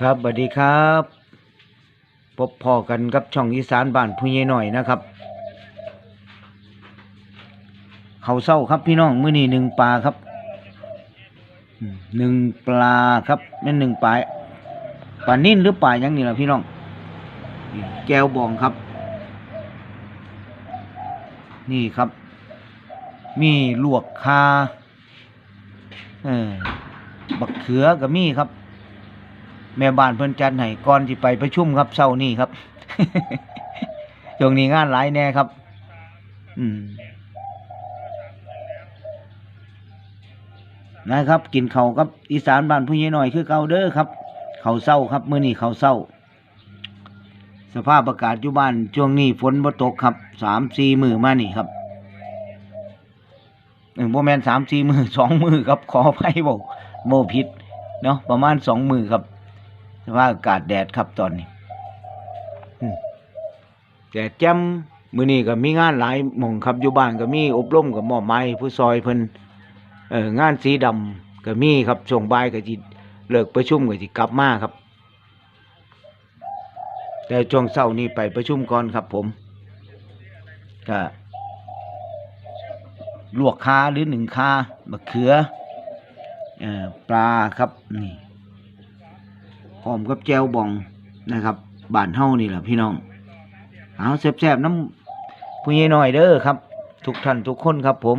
ครับสวัสดีครับพบพอกันกับช่องอีสานบ้านผู้ใหญ่หน่อยนะครับ เขาเศร้าครับพี่น้องมื้อนี้หนึ่งปลาครับหนึ่งปลาครับแม่นหนึ่งปลาปลานิ่นหรือปลายังนี่ล่ะพี่น้อง แก้วบองครับ นี่ครับ มีลวกคาเออบักเขือกับมีครับ แม่บ้านเพิ่นจัดให้ก่อนที่ไปประชุมครับเช้านี้ครับช่วงนี้งานหลายแน่ครับ อืมนะครับ กินเขากับอีสานบ้านผู้ใหญ่หน่อยคือเก่าเด้อครับ เขาเศร้าครับเมื้อนี้ข้าเศร้า สภาพอากาศอยู่บ้านช่วงนี้ฝนบ่ตกครับสามสี่มือมานี่ครับเออบ่แมนสามสี่มือสองมือครับขออภัยบอกโมผิดเนาะประมาณสองมือครับ สภาพอากาศแดดครับตอนนี้แดดแจ่มมือนี้ก็มีงานหลายหม่องครับอยู่บ้านก็มีอบรมกับหม้อไม้ผู้ซอยเพิ่นเอองานสีดำก็มีครับช่วงบ่ายก็สิเลิกประชุมก็สิกลับมาครับ แต่ช่วงเช้านี้ไปประชุมก่อนครับ ผมก็ลวกคาหรือหนึ่งคาบะเขืออปลาครับนี่ พร้อมกับแจวบองนะครับบ้านเฮานี่แหละพี่น้อง เอาแซ่บๆน้ำผู้ใหญ่น้อยเด้อครับ ทุกท่านทุกคนครับ ผม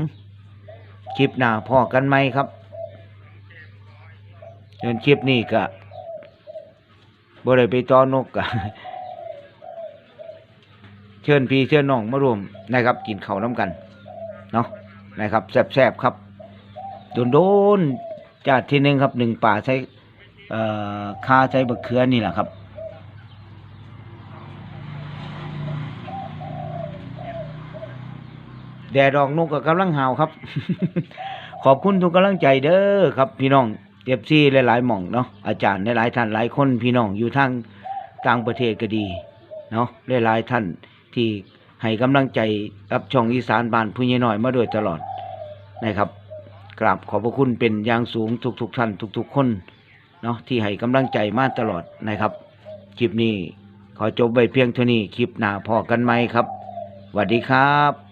คลิปหน้าพอกันไหมครับเดินคลิปนี้ก็บ่ได้ไปต้อนกกะเชิญพี่เชิญน้องมารวมนะครับ กินข้าวน้ำกันเนาะนะครับแซ่บๆครับโดนโดนๆจาดทีหนึ่งครับหนึ่งป่าใช้ คาใช้บะเขือนี่แหละครับ แดดออกนกกับกำลังหาวครับ ขอบคุณทุกกำลังใจเด้อครับ พี่น้องเอฟซีหลายๆหม่องเนาะอาจารย์หลายๆท่านหลายคนพี่น้องอยู่ทางต่างประเทศก็ดีเนาะหลายๆท่านที่ให้กำลังใจกับช่องอีสานบ้านผู้ใหญ่น้อยมาโดยตลอดนะครับกราบขอบพระคุณเป็นอย่างสูงทุกๆท่านทุก ๆ คน เนาะที่ให้กำลังใจมาตลอดนะครับ คลิปนี้ ขอจบไว้เพียงเท่านี้คลิปหน้าพอกันไหมครับสวัสดีครับ